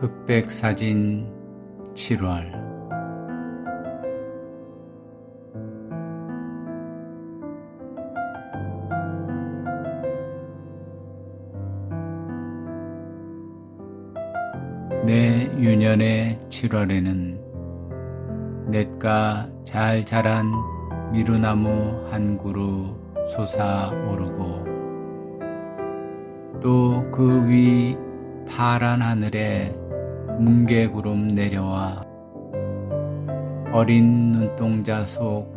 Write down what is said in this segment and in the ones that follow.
흑백 사진 7월. 내 유년의 7월에는 냇가 잘 자란 미루나무 한 그루 솟아오르고 또 그 위 파란 하늘에 뭉게구름 내려와 어린 눈동자 속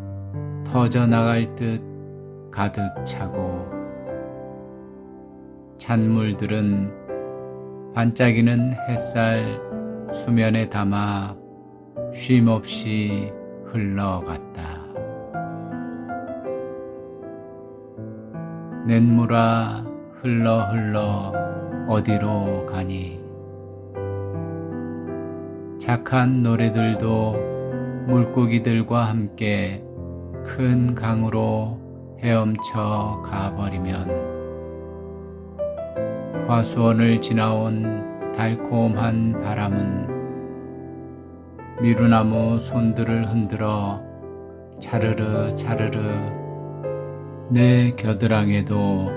터져 나갈 듯 가득 차고 찬물들은 반짝이는 햇살 수면에 담아 쉼없이 흘러갔다. 냇물아 흘러 흘러 어디로 가니? 착한 노래들도 물고기들과 함께 큰 강으로 헤엄쳐 가버리면 화수원을 지나온 달콤한 바람은 미루나무 손들을 흔들어 차르르 차르르 내 겨드랑이에도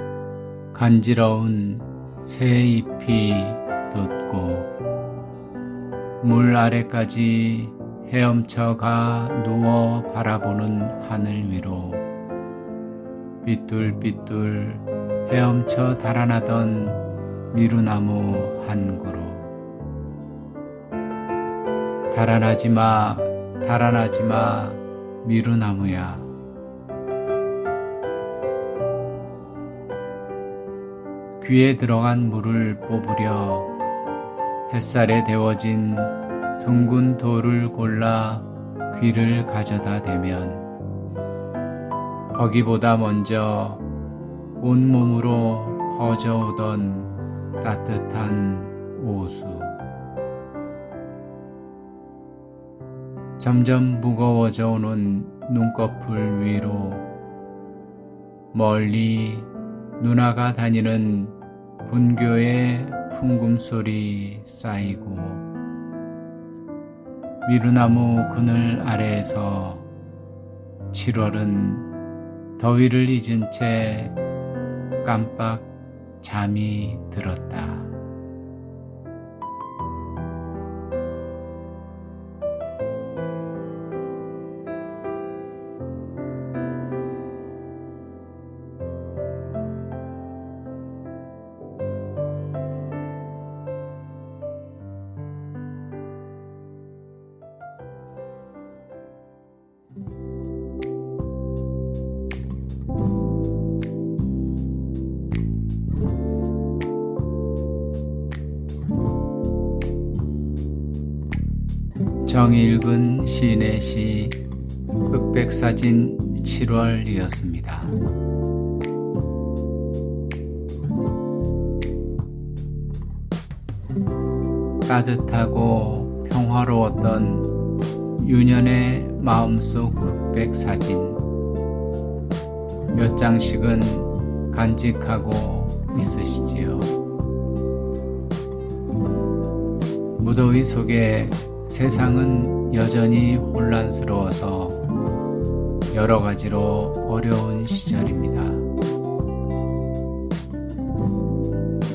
간지러운 새 잎이 돋고 물 아래까지 헤엄쳐 가 누워 바라보는 하늘 위로 삐뚤삐뚤 헤엄쳐 달아나던 미루나무 한 그루. 달아나지 마 달아나지 마 미루나무야. 귀에 들어간 물을 뽑으려 햇살에 데워진 둥근 돌을 골라 귀를 가져다 대면 거기보다 먼저 온몸으로 퍼져오던 따뜻한 오수. 점점 무거워져 오는 눈꺼풀 위로 멀리 누나가 다니는 분교의 풍금소리 쌓이고 미루나무 그늘 아래에서 7월은 더위를 잊은 채 깜빡 잠이 들었다. 정일근 시인의 시 흑백사진 7월이었습니다. 따뜻하고 평화로웠던 유년의 마음속 흑백 사진 몇 장씩은 간직하고 있으시지요. 무더위 속에 세상은 여전히 혼란스러워서 여러 가지로 어려운 시절입니다.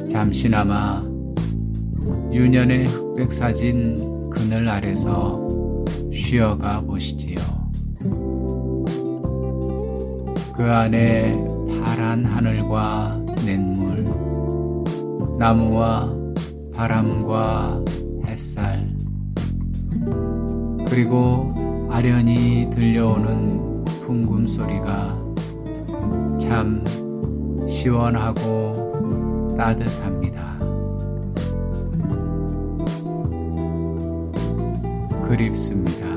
잠시나마 유년의 흑백 사진 그늘 아래서 쉬어가 보시지요. 그 안에 파란 하늘과 냇물, 나무와 바람과 햇살, 그리고 아련히 들려오는 풍금 소리가 참 시원하고 따뜻합니다. 그립습니다.